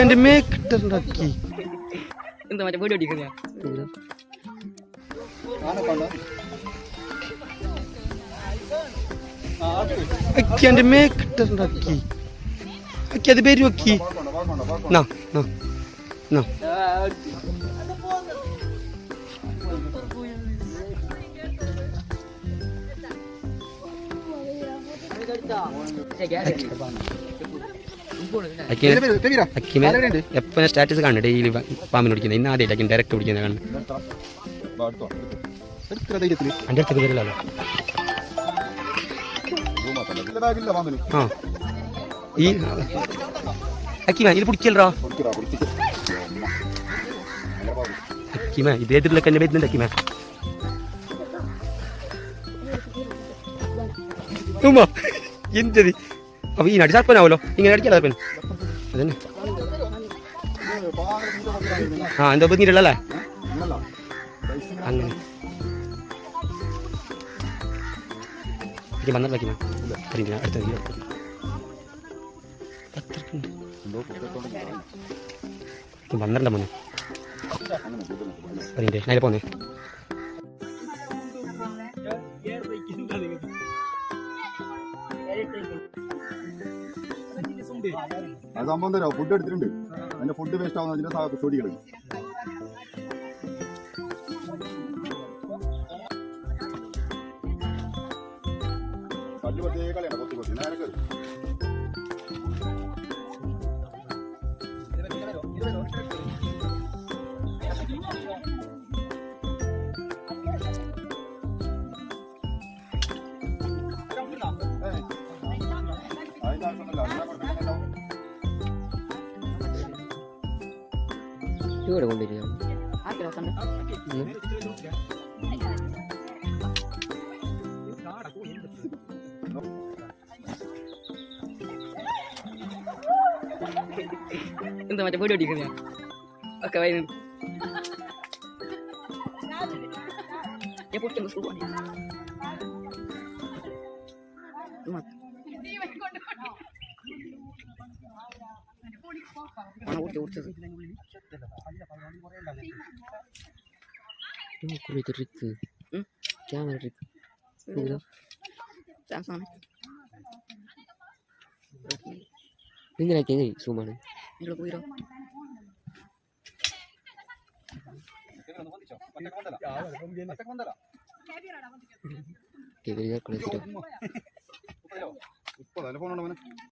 എന്റെ മേക്കിട്ടുണ്ടാക്കി എന്താ മറ്റേ വീട് അടിക്കുന്ന അക്കി എന്റെ മേക്കിട്ടുണ്ടാക്കി അക്കി അത് പേര് വെക്കി. നാ നാ നാ. അക്കിനെ അക്കിമേ എപ്പോഴും സ്റ്റാറ്റസ് കാണുന്നത് ഡെയിലി പാമ്പിന് പിടിക്കുന്നത് ഇന്ന് ആദ്യമായിട്ട് ഡയറക്റ്റ് പിടിക്കുന്നത് കാണുന്നത് എന്റെ അടുത്തേക്ക് വരില്ലല്ലോ ആ. ഈ അക്കിമ ഇത് പിടിക്കല്ലോ അക്കിമ ഇത് എതിരിലൊക്കെ എന്നെ വരുന്നുണ്ട് അക്കിമ. ഉമ്മ എന്തത് അപ്പൊ ഈ നടി സർപ്പനാവല്ലോ. ഇങ്ങനെ അടിക്കാതെ സർപ്പൻ? അതന്നെ. ആ എന്താ ബുദ്ധിമുട്ടുള്ളല്ലേ അങ്ങനെ. വന്നിട്ടില്ല അറിയില്ല അടുത്ത വന്നിട്ടുണ്ട മോനെ. അറിയണ്ടേ ഞാൻ പോന്നേ. അത് സംഭവം തരാം ഫുഡ് എടുത്തിട്ടുണ്ട്. അതിന്റെ ഫുഡ് വേസ്റ്റ് ആവുന്ന അതിന്റെ ചോദിക്കണം കല്ല് വെറുതെ കളയണ്ട കൊത്തി നേരെ ഇവിടെ കൊണ്ടിരിക്കാം എന്താ മറ്റേ വീഡിയോ ഓടിക്കുന്ന ഒക്കെ വൈകുന്നു ഞാൻ പൊട്ടുന്നു സ്കൂൾ പണി ആണ് ഓടിച്ചത് ഓടിച്ചത് ട്രിക്ക് ക്യാമറ ട്രിക്ക് സാംസങ് നിങ്ങളൊക്കെ എങ്ങനെ സൂമാണ് നിങ്ങൾ പോയിരോ?